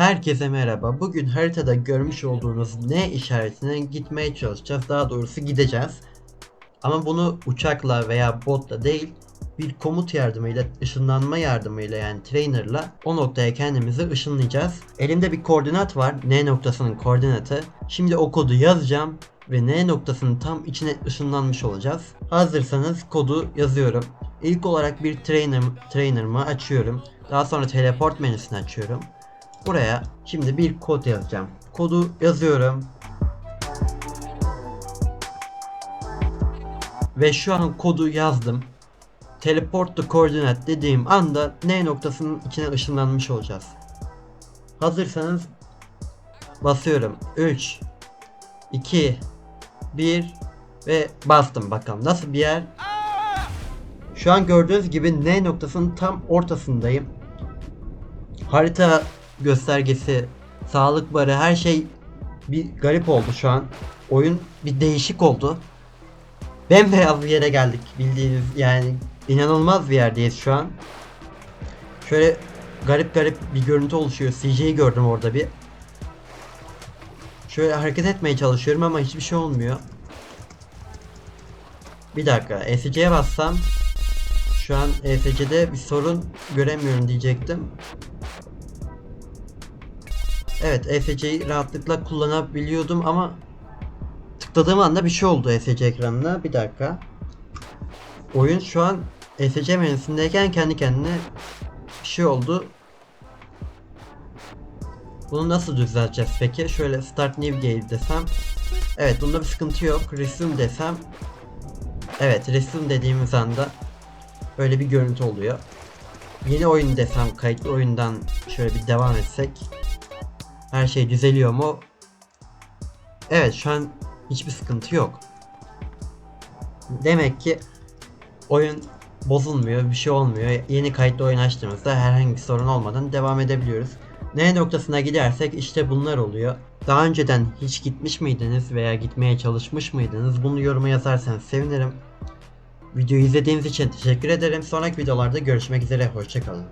Herkese merhaba. Bugün haritada görmüş olduğunuz N işaretine gitmeye çalışacağız. Daha doğrusu gideceğiz. Ama bunu uçakla veya botla değil, bir komut yardımıyla, ışınlanma yardımıyla yani trainerla o noktaya kendimizi ışınlayacağız. Elimde bir koordinat var. N noktasının koordinatı. Şimdi o kodu yazacağım ve N noktasının tam içine ışınlanmış olacağız. Hazırsanız kodu yazıyorum. İlk olarak bir trainer, trainer'ımı açıyorum. Daha sonra teleport menüsünü açıyorum. Buraya şimdi bir kod yazacağım. Kodu yazıyorum. Ve şu an kodu yazdım. Teleport to coordinate dediğim anda N noktasının içine ışınlanmış olacağız. Hazırsanız basıyorum. 3 2 1 ve bastım bakalım nasıl bir yer. Şu an gördüğünüz gibi N noktasının tam ortasındayım. Harita göstergesi, sağlık barı her şey bir garip oldu şu an. Oyun bir değişik oldu. Bembeyaz bir yere geldik bildiğiniz yani inanılmaz bir yerdeyiz şu an. Şöyle garip garip bir görüntü oluşuyor. CJ'yi gördüm orada bir. Şöyle hareket etmeye çalışıyorum ama hiçbir şey olmuyor. Bir dakika ESC'ye bassam şu an ESC'de bir sorun göremiyorum diyecektim. Evet ESC'yi rahatlıkla kullanabiliyordum ama tıkladığım anda bir şey oldu ESC ekranına. Bir dakika. Oyun şu an ESC menüsündeyken kendi kendine bir şey oldu. Bunu nasıl düzelteceğiz peki? Şöyle start new game desem. Evet bunda bir sıkıntı yok. Resume desem. Evet resume dediğimiz anda böyle bir görüntü oluyor. Yeni oyun desem kayıtlı oyundan şöyle bir devam etsek. Her şey düzeliyor mu? Evet şu an hiçbir sıkıntı yok. Demek ki oyun bozulmuyor, bir şey olmuyor. Yeni kayıtlı oyun açtığımızda herhangi bir sorun olmadan devam edebiliyoruz. N noktasına gidersek işte bunlar oluyor. Daha önceden hiç gitmiş miydiniz veya gitmeye çalışmış mıydınız? Bunu yoruma yazarsanız sevinirim. Videoyu izlediğiniz için teşekkür ederim. Sonraki videolarda görüşmek üzere. Hoşçakalın.